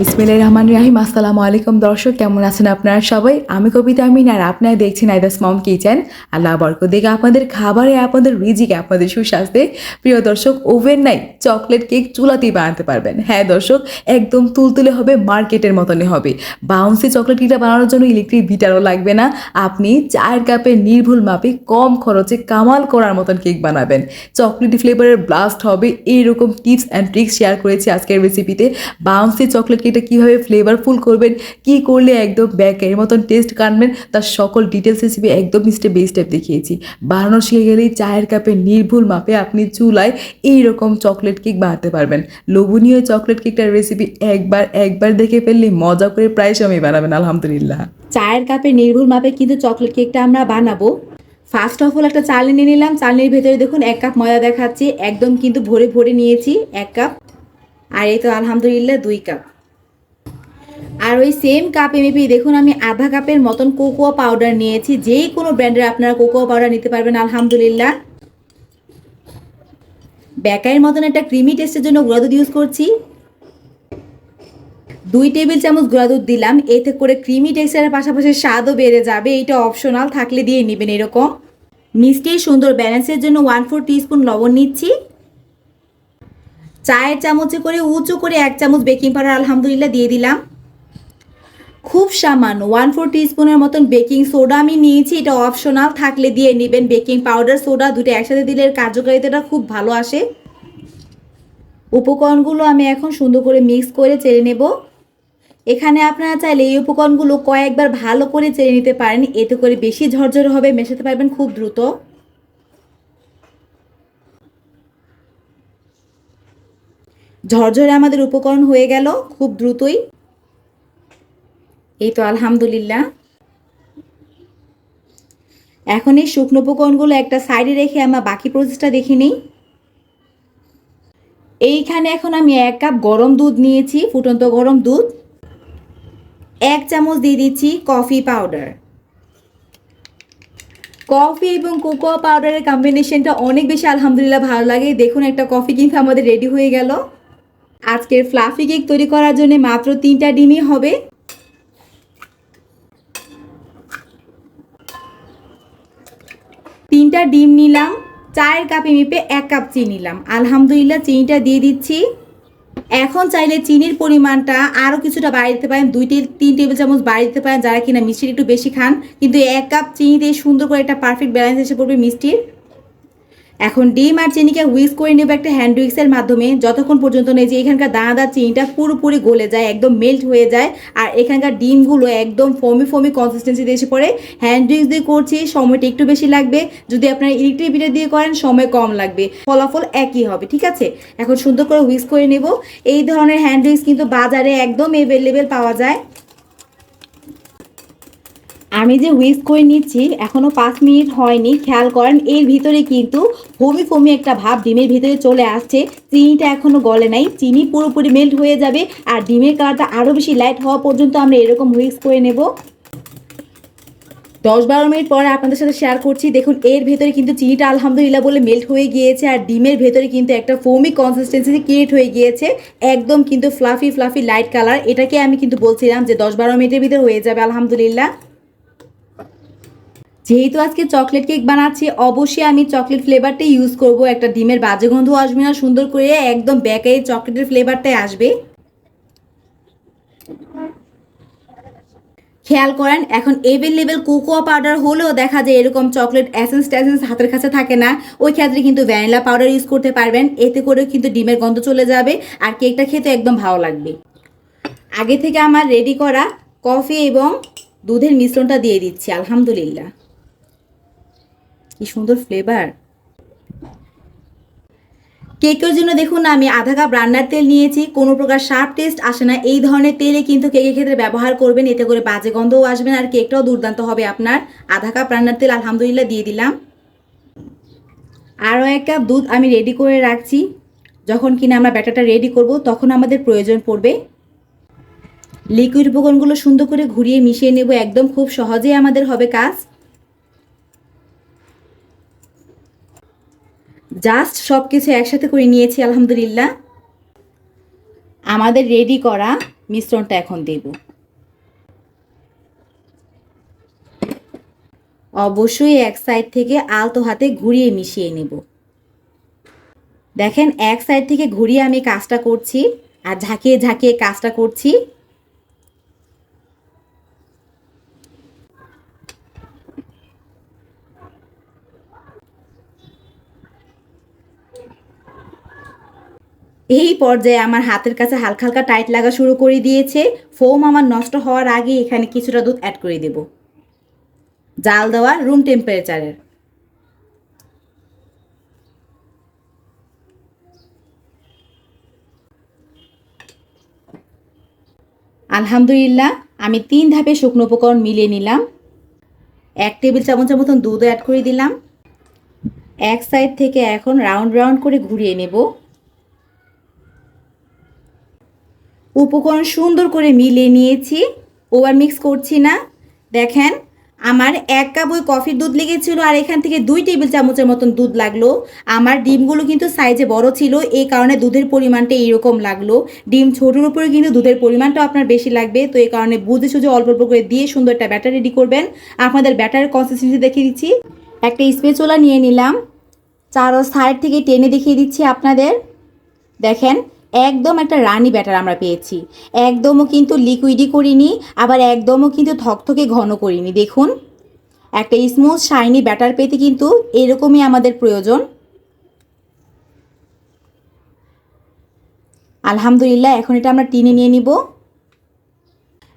বিসমিল্লাহির রহমান রাহিম। আসসালামু আলাইকুম দর্শক, কেমন আছেন আপনারা সবাই? আমি কবিতা আমিন আর আপনারা দেখছেন আইদাস মম কিচেন। আল্লাহ বরকত দিকে, আপনাদের খাবারে আপনাদের রিজিকে, আপনাদের সুস্বাস্থ্যে। প্রিয় দর্শক ওভেন নাই চকলেট কেক চুলাতেই বানাতে পারবেন। হ্যাঁ দর্শক, একদম তুলতুলে হবে মার্কেটের মতনই হবে। বাউন্সি চকলেট কেকটা বানানোর জন্য ইলেকট্রিক ভিটারও লাগবে না। আপনি চায়ের কাপে নির্ভুল মাপে কম খরচে কামাল করার মতন কেক বানাবেন। চকলেটি ফ্লেভারের ব্লাস্ট হবে এইরকম টিপস অ্যান্ড ট্রিক্স শেয়ার করেছি আজকের রেসিপিতে বাউন্সি চকলেট কেকটা কীভাবে ফ্লেভারফুল করবেন, কী করলে একদম ব্যাকের মতন টেস্ট কাটবেন তার সকল ডিটেলস রেসিপি একদম স্টেপ বাই স্টেপ দেখিয়েছি। বানানো শিখে গেলেই চায়ের কাপে নির্ভুল মাপে আপনি চুলায় এইরকম চকলেট কেক বানাতে পারবেন। লোভনীয় চকলেট কেকটার রেসিপি একবার একবার দেখে ফেললে মজা করে প্রায় সময় বানাবেন, আলহামদুলিল্লাহ। চায়ের কাপে নির্ভুল মাপে কিন্তু চকলেট কেকটা আমরা বানাবো। ফার্স্ট অফ অল একটা চালনি নিয়ে নিলাম, চালনির ভেতরে দেখুন এক কাপ ময়দা দেখাচ্ছি, একদম কিন্তু ভরে ভরে নিয়েছি, এক কাপ আর এই তো আলহামদুলিল্লাহ দুই কাপ আর ওই সেম কাপে মেপে দেখুন আমি আধা কাপের মতন কোকোয়া পাউডার নিয়েছি। যেই কোনো ব্র্যান্ডের আপনারা কোকোয়া পাউডার নিতে পারবেন, আলহামদুলিল্লাহ। ব্যাকারের মতন একটা ক্রিমি টেস্টের জন্য গুঁড়া দুধ ইউজ করছি। দুই টেবিল চামচ গুঁড়া দুধ দিলাম। এতে করে ক্রিমি টেক্সচারের পাশাপাশি স্বাদও বেড়ে যাবে। এটা অপশনাল থাকলে দিয়ে নেবেন এরকম। মিষ্টির সুন্দর ব্যালেন্সের জন্য ওয়ান ফোর টিস্পুন লবণ নিচ্ছি। চায়ের চামচে করে, উঁচু করে এক চামচ বেকিং পাউডার আলহামদুলিল্লাহ, দিয়ে দিলাম। খুব সামান্য ওয়ান ফোর টিস্পুনের মতন বেকিং সোডা আমি নিয়েছি। এটা অপশনাল থাকলে দিয়ে নেবেন বেকিং পাউডার সোডা দুটো একসাথে দিলে এর কার্যকারিতাটা খুব ভালো আসে। উপকরণগুলো আমি এখন সুন্দর করে মিক্স করে চেড়ে নেব। এখানে আপনারা চাইলে এই উপকরণগুলো কয়েকবার ভালো করে চেড়ে নিতে পারেন। এতে করে বেশি ঝরঝরে হবে, মেশাতে পারবেন খুব দ্রুত। ঝরঝরে আমাদের উপকরণ হয়ে গেল, খুব দ্রুতই। এই তো আলহামদুলিল্লাহ। এখন এই শুকনো উপকরণগুলো একটা সাইডে রেখে আমরা বাকি প্রসেসটা দেখে নিই। এইখানে এখন আমি এক কাপ গরম দুধ নিয়েছি, ফুটন্ত গরম দুধ। এক চামচ দিয়ে দিচ্ছি কফি পাউডার। কফি এবং কোকো পাউডারের কম্বিনেশনটা অনেক বেশি আলহামদুলিল্লাহ ভালো লাগে। দেখুন, একটা কফি কিন্তু আমাদের রেডি হয়ে গেল। আজকের ফ্লাফি কেক তৈরি করার জন্য মাত্র তিনটা ডিমই হবে। তিনটা ডিম নিলাম, চায়ের কাপে মেপে এক কাপ চিনি নিলাম। আলহামদুলিল্লাহ চিনিটা দিয়ে দিচ্ছি। এখন চাইলে চিনির পরিমাণটা আরও কিছুটা বাড়িয়ে দিতে পারেন। দুই তিন টেবিল চামচ বাড়িয়ে দিতে পারেন যারা কিনা মিষ্টির একটু বেশি খান। কিন্তু এক কাপ চিনি দিয়ে সুন্দর করে একটা পারফেক্ট ব্যালেন্স এসে পড়বে মিষ্টির। এখন ডিম আর চিনিকে হুইস করে নেব একটা হ্যান্ড উইক্সের মাধ্যমে। যতক্ষণ পর্যন্ত নেই যে এখানকার দানাদার চিনিটা পুরোপুরি গলে যায়, একদম মেল্ট হয়ে যায়, আর এখানকার ডিমগুলো একদম ফমি ফমি কনসিস্টেন্সিতে এসে পড়ে। হ্যান্ড উইক্স দিয়ে করছি, সময়টা একটু বেশি লাগবে। যদি আপনারা ইলেকট্রিক বিটার দিয়ে করেন, সময় কম লাগবে। ফলাফল একই হবে, ঠিক আছে? এখন সুন্দর করে হুইস করে নেব। এই ধরনের হ্যান্ড উইক্স কিন্তু বাজারে একদম এভেলেবেল পাওয়া যায়। আমি যে হুইস করে নিচ্ছি, এখনও পাঁচ মিনিট হয়নি, খেয়াল করেন, এর ভিতরে কিন্তু ফমি ফমি একটা ভাব ডিমের ভিতরে চলে আসছে, চিনিটা এখনও গলে নাই, চিনি পুরোপুরি মেল্ট হয়ে যাবে, আর ডিমের কালারটা আরও বেশি লাইট হওয়া পর্যন্ত আমরা এরকম হুইস করে নেব। দশ বারো মিনিট পরে আপনাদের সাথে শেয়ার করছি, দেখুন, এর ভেতরে কিন্তু চিনিটা আলহামদুলিল্লাহ বলে মেল্ট হয়ে গিয়েছে, আর ডিমের ভেতরে কিন্তু একটা ফোমি কনসিস্টেন্সি ক্রিয়েট হয়ে গিয়েছে, একদম কিন্তু ফ্লাফি ফ্লাফি লাইট কালার এটাকে আমি কিন্তু বলছিলাম যে দশ বারো মিনিটের ভিতরে হয়ে যাবে, আলহামদুলিল্লাহ। যেহেতু আজকে চকলেট কেক বানাচ্ছি, অবশ্যই আমি চকলেট ফ্লেভারটাই ইউজ করব। একটা ডিমের বাজে গন্ধ আসবে না, সুন্দর করে একদম ব্যাকারি চকলেটের ফ্লেভারটাই আসবে। খেয়াল করেন, এখন এভেলেবেল কোকোয়া পাউডার হলেও দেখা যায় এরকম চকলেট অ্যাসেন্স ট্যাসেন্স হাতের কাছে থাকে না। ওই ক্ষেত্রে কিন্তু ভ্যানিলা পাউডার ইউজ করতে পারবেন, এতে করেও কিন্তু ডিমের গন্ধ চলে যাবে আর কেকটা খেতে একদম ভালো লাগবে। আগে থেকে আমার রেডি করা কফি এবং দুধের মিশ্রণটা দিয়ে দিচ্ছি, আলহামদুলিল্লাহ। কি সুন্দর ফ্লেভার কেকের জন্য দেখুন আমি আধা কাপ রান্নার তেল নিয়েছি, কোনো প্রকার শার্প টেস্ট আসে না। এই ধরনের তেলে কিন্তু কেকের ক্ষেত্রে ব্যবহার করবেন, এতে করে বাজে গন্ধও আসবে না, আর কেকটাও দুর্দান্ত হবে আপনার। আধা কাপ রান্নার তেল আলহামদুলিল্লাহ দিয়ে দিলাম। আরও এক কাপ দুধ আমি রেডি করে রাখছি। যখন কিনা আমরা ব্যাটারটা রেডি করব, তখন আমাদের প্রয়োজন পড়বে। লিকুইড উপকরণগুলো সুন্দর করে ঘুরিয়ে মিশিয়ে নেব, একদম খুব সহজেই আমাদের হবে কাজ। জাস্ট সব কিছু একসাথে করে নিয়েছি, আলহামদুলিল্লাহ। আমাদের রেডি করা মিশ্রণটা এখন দেব। অবশ্যই এক সাইড থেকে আলতো হাতে ঘুরিয়ে মিশিয়ে নেব। দেখেন, এক সাইড থেকে ঘুরিয়ে আমি কাজটা করছি আর ঝাঁকিয়ে ঝাঁকিয়ে কাজটা করছি। এই পর্যায়ে আমার হাতের কাছে হালকা হালকা টাইট লাগা শুরু করে দিয়েছে। ফোম আমার নষ্ট হওয়ার আগে এখানে কিছুটা দুধ অ্যাড করে দেব। জাল দেওয়া রুম টেম্পারেচারের আলহামদুলিল্লাহ, আমি তিন ধাপে শুকনো উপকরণ মিলিয়ে নিলাম। এক টেবিল চামচের মতন দুধ অ্যাড করে দিলাম। এক সাইড থেকে এখন রাউন্ড রাউন্ড করে ঘুরিয়ে নেব। উপকরণ সুন্দর করে মিলিয়ে নিয়েছি। ওভার মিক্স করছি না। দেখেন, আমার এক কাপ ওই কফির দুধ লেগেছিল আর এখান থেকে দুই টেবিল চামচের মতন দুধ লাগল। আমার ডিমগুলো কিন্তু সাইজে বড় ছিল এই কারণে দুধের পরিমাণটা এইরকম লাগল। ডিম ছোটোর উপরে কিন্তু দুধের পরিমাণটা আপনার বেশি লাগবে, তো এই কারণে বুঝে সুঝে অল্প অল্প করে দিয়ে সুন্দর একটা ব্যাটার রেডি করবেন। আপনাদের ব্যাটারের কনসিস্টেন্সি দেখিয়ে দিচ্ছি। একটা স্পেচোলা নিয়ে নিলাম। চারো সাইড থেকে টেনে দেখিয়ে দিচ্ছি আপনাদের। দেখেন একদম একটা রানি ব্যাটার আমরা পেয়েছি। একদমও কিন্তু লিকুইডই করিনি, আবার একদমও কিন্তু থকথকে ঘন করিনি, দেখুন। একটা স্মুথ শাইনি ব্যাটার পেতে কিন্তু এরকমই আমাদের প্রয়োজন। আলহামদুলিল্লাহ, এখন এটা আমরা টিনে নিয়ে নিব।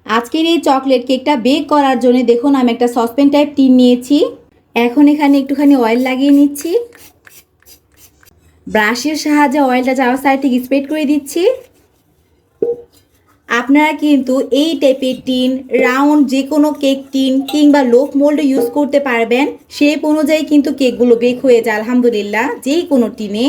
আজকের এই চকলেট কেকটা বেক করার জন্য দেখুন, আমি একটা সসপেন টাইপ টিন নিয়েছি। এখন এখানে একটুখানি অয়েল লাগিয়ে নিচ্ছি। ব্রাশের সাহায্যে অয়েলটা যাওয়ার সাইড থেকে স্প্রেড করে দিচ্ছি। আপনারা কিন্তু এই টাইপের টিন রাউন্ড যে কোনো কেক টিন কিংবা লোক মোল্ড ইউজ করতে পারবেন। শেপ অনুযায়ী কিন্তু কেকগুলো বেক হয়ে যায়, আলহামদুলিল্লাহ। যেই কোনো টিনে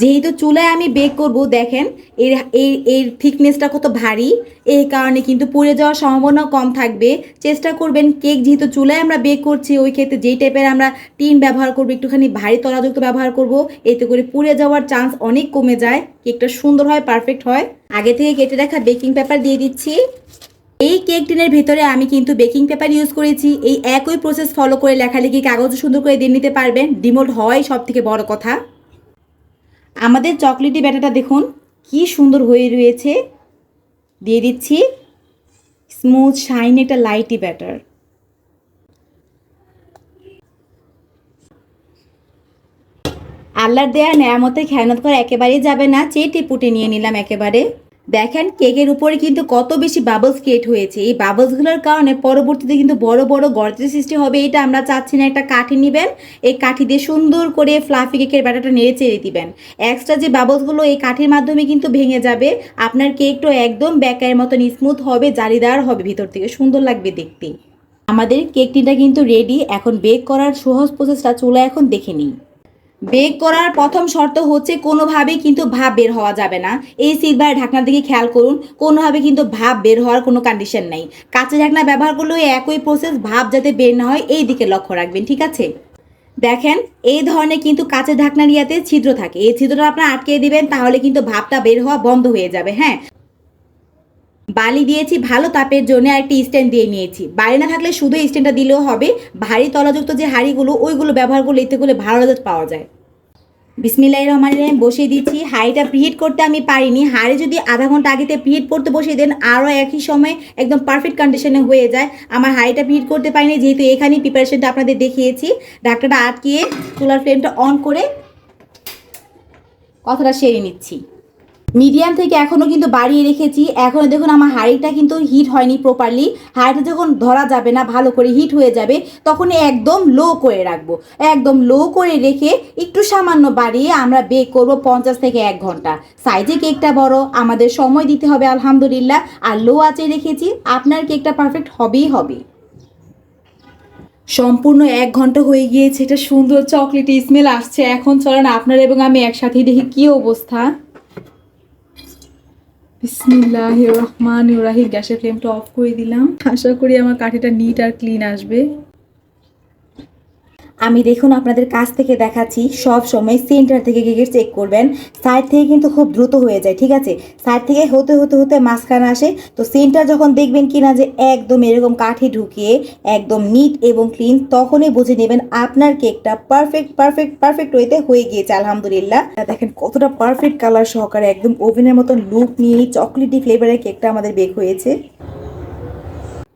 যেহেতু চুলায় আমি বেক করব, দেখেন, এর এর এর থিকনেসটা কত ভারী। এই কারণে কিন্তু পুড়ে যাওয়ার সম্ভাবনা কম থাকবে। চেষ্টা করবেন কেক যেহেতু চুলায় আমরা বেক করছি, ওই ক্ষেত্রে যেই টাইপের আমরা টিন ব্যবহার করব, একটুখানি ভারী তলাযুক্ত ব্যবহার করব, এতে করে পুড়ে যাওয়ার চান্স অনেক কমে যায়। কেকটা সুন্দর হয় পারফেক্ট হয়। আগে থেকে কেটে রাখা বেকিং পেপার দিয়ে দিচ্ছি। এই কেক টিনের ভেতরে আমি কিন্তু বেকিং পেপার ইউজ করেছি। এই একই প্রসেস ফলো করে লেখালেখি কাগজ সুন্দর করে দিয়ে নিতে পারবেন। ডিমোল্ড হওয়াই সব থেকে বড় কথা। আমাদের চকলেটি ব্যাটাটা দেখুন, কি সুন্দর হয়ে রয়েছে। দিয়ে দিচ্ছি স্মুথ শাইন একটা লাইটি ব্যাটার আল্লাহর দেয়া নেয়ামতে খেয়ানত করা একেবারেই যাবে না, চেটে পুটে নিয়ে নিলাম একেবারে। দেখেন কেকের উপরে কিন্তু কত বেশি বাবলস ক্রিয়েট হয়েছে। এই বাবলসগুলোর কারণে পরবর্তীতে কিন্তু বড় বড় গর্তের সৃষ্টি হবে, এটা আমরা চাচ্ছি না একটা কাঠি নেবেন। এই কাঠি দিয়ে সুন্দর করে ফ্লাফি কেকের ব্যাটারটা নেড়ে চেড়ে দিবেন। এক্সট্রা যে বাবলসগুলো এই কাঠির মাধ্যমে কিন্তু ভেঙে যাবে, আপনার কেকটা একদম ব্যাকারের মতন স্মুথ হবে, জালিদার হবে ভিতর থেকে, সুন্দর লাগবে দেখতে। আমাদের কেকটিটা কিন্তু রেডি এখন বেক করার সহজ প্রসেসটা চুলা এখন দেখে নিই। বেক করার প্রথম শর্ত হচ্ছে কোনোভাবেই কিন্তু ভাব বের হওয়া যাবে না। এই সিলভার ঢাকনার দিকে খেয়াল করুন কোনোভাবে কিন্তু ভাব বের হওয়ার কোনো কন্ডিশন নেই। কাঁচা ঢাকনা ব্যবহার করলেও একই প্রসেস ভাব যাতে বের না হয়, এই দিকে লক্ষ্য রাখবেন, ঠিক আছে? দেখেন, এই ধরনের কিন্তু কাঁচের ঢাকনার ইয়াতে ছিদ্র থাকে। এই ছিদ্রটা আপনার আটকে দিবেন, তাহলে কিন্তু ভাবটা বের হওয়া বন্ধ হয়ে যাবে হ্যাঁ? বালি দিয়েছি, ভালো তাপের জন্য আর একটি স্ট্যান্ড দিয়ে নিয়েছি। বালি না থাকলে শুধু স্ট্যান্ডটা দিলেও হবে। ভারী তলাযুক্ত যে হাঁড়িগুলো, ওইগুলো ব্যবহার করলে এতে করে ভালো রেজাল্ট পাওয়া যায়। বিসমিল্লাহ রহমান রহিম, বসিয়ে দিচ্ছি। হাঁড়িটা প্রিহিট করতে আমি পারিনি। হাঁড়ি যদি আধা ঘণ্টা আগেতে প্রিহিট করতে বসিয়ে দেন, আরও একই সময় একদম পারফেক্ট কন্ডিশনে হয়ে যায়। আমার হাঁড়িটা প্রিহিট করতে পারিনি, যেহেতু এখানেই প্রিপারেশনটা আপনাদের দেখিয়েছি। ডাক্তারটা আটকিয়ে চুলার ফ্লেমটা অন করে কথাটা সেরে নিচ্ছি। মিডিয়াম থেকে এখনও কিন্তু বাড়িয়ে রেখেছি। এখনও দেখুন আমার হাঁড়িটা কিন্তু হিট হয়নি প্রপারলি হাঁড়িটা যখন ধরা যাবে না, ভালো করে হিট হয়ে যাবে তখন একদম লো করে রাখব। একদম লো করে রেখে একটু সামান্য বাড়িয়ে আমরা বেক করব পঞ্চাশ থেকে এক ঘণ্টা। সাইজে কেকটা বড়, আমাদের সময় দিতে হবে আলহামদুলিল্লাহ। আর লো আঁচে রেখেছি, আপনার কেকটা পারফেক্ট হবেই হবে। সম্পূর্ণ এক ঘণ্টা হয়ে গিয়েছে, এটা সুন্দর চকলেট স্মেল আসছে। এখন চলেন আপনার এবং আমি একসাথেই দেখি কি অবস্থা। বিসমিল্লাহ রহমান রাহি গ্যাসের ফ্লেমটা অফ করে দিলাম। আশা করি আমার কাঠিটা নিট আর ক্লিন আসবে। আমি দেখুন আপনাদের কাছ থেকে দেখাচ্ছি, সব সময় সেন্টার থেকে কেকের চেক করবেন। সাইড থেকে কিন্তু খুব দ্রুত হয়ে যায়, ঠিক আছে? সাইড থেকে হতে হতে হতে মাঝখানে আসে। তো সেন্টার যখন দেখবেন কিনা যে একদম এরকম কাঠি ঢুকিয়ে একদম নিট এবং ক্লিন তখনই বুঝে নেবেন আপনার কেকটা পারফেক্ট পারফেক্ট পারফেক্ট ওয়েতে হয়ে গিয়েছে, আলহামদুলিল্লাহ। দেখেন কতটা পারফেক্ট কালার সহকারে একদম ওভেনের মতন লুক নিয়ে চকলেটি ফ্লেভারের কেকটা আমাদের বেক হয়েছে।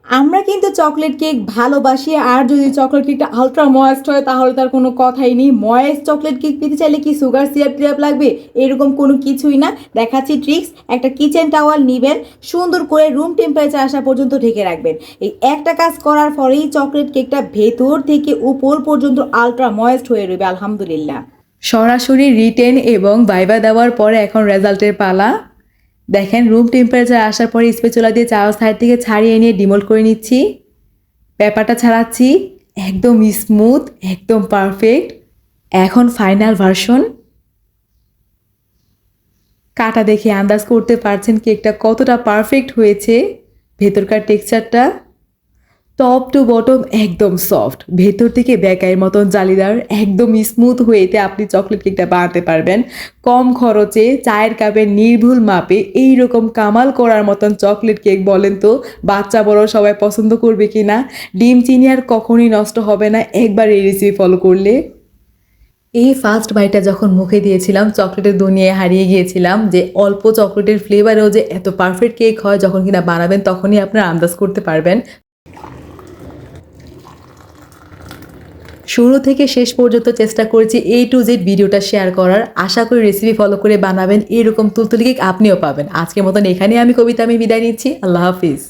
আমরা কিন্তু চকলেট কেক ভালোবাসি, আর যদি চকলেট কেকটা আলট্রা ময়েস্ট হয়, তাহলে তার কোনো কথাই নেই। ময়েস্ট চকলেট কেক পেতে চাইলে কি সুগার সিরাপ টিরাপ লাগবে? এরকম কোনো কিছুই না। দেখাচ্ছি ট্রিক্স একটা কিচেন টাওয়াল নেবেন, সুন্দর করে রুম টেম্পারেচার আসা পর্যন্ত ঢেকে রাখবেন। এই একটা কাজ করার পরেই চকলেট কেকটা ভেতর থেকে উপর পর্যন্ত আলট্রা ময়েস্ট হয়ে রইবে, আলহামদুলিল্লাহ। সরাসরি রিটেন এবং ভাইবা দেওয়ার পরে এখন রেজাল্টের পালা। দেখেন রুম টেম্পারেচার আসার পরে স্পেচুলা দিয়ে চাওয়া সাইড থেকে ছাড়িয়ে নিয়ে ডিমোল্ড করে নিচ্ছি। পেপারটা ছাড়াচ্ছি, একদম স্মুথ একদম পারফেক্ট এখন ফাইনাল ভার্সন কাটা দেখে আন্দাজ করতে পারছেন কেকটা কতটা পারফেক্ট হয়েছে। ভেতরকার টেক্সচারটা টপ টু বটম একদম সফট ভেতর থেকে বেকাইয়ের মতন জালিদার, একদম স্মুথ হয়েতে আপনি চকলেট কেকটা বানাতে পারবেন। কম খরচে চায়ের কাপের নির্ভুল মাপে এই রকম কামাল করার মতন চকলেট কেক বলেন তো, বাচ্চা বড় সবাই পছন্দ করবে কি না? ডিম, চিনি আর কখনই নষ্ট হবে না। একবার এই রেসিপি ফলো করলে। এই ফার্স্ট বাইটা যখন মুখে দিয়েছিলাম চকলেটের দুনিয়ায় হারিয়ে গিয়েছিলাম, যে অল্প চকলেটের ফ্লেভারেও যে এত পারফেক্ট কেক হয়, যখন কিনা বানাবেন, তখনই আপনারা আন্দাজ করতে পারবেন। শুরু থেকে শেষ পর্যন্ত চেষ্টা করেছি এ টু জেড ভিডিওটা শেয়ার করার। আশা করি রেসিপি ফলো করে বানাবেন। এরকম তুলতুলি কেক আপনিও পাবেন। আজকের মতন এখানেই আমি কবিতা আমি বিদায় নিচ্ছি। আল্লাহ হাফিজ।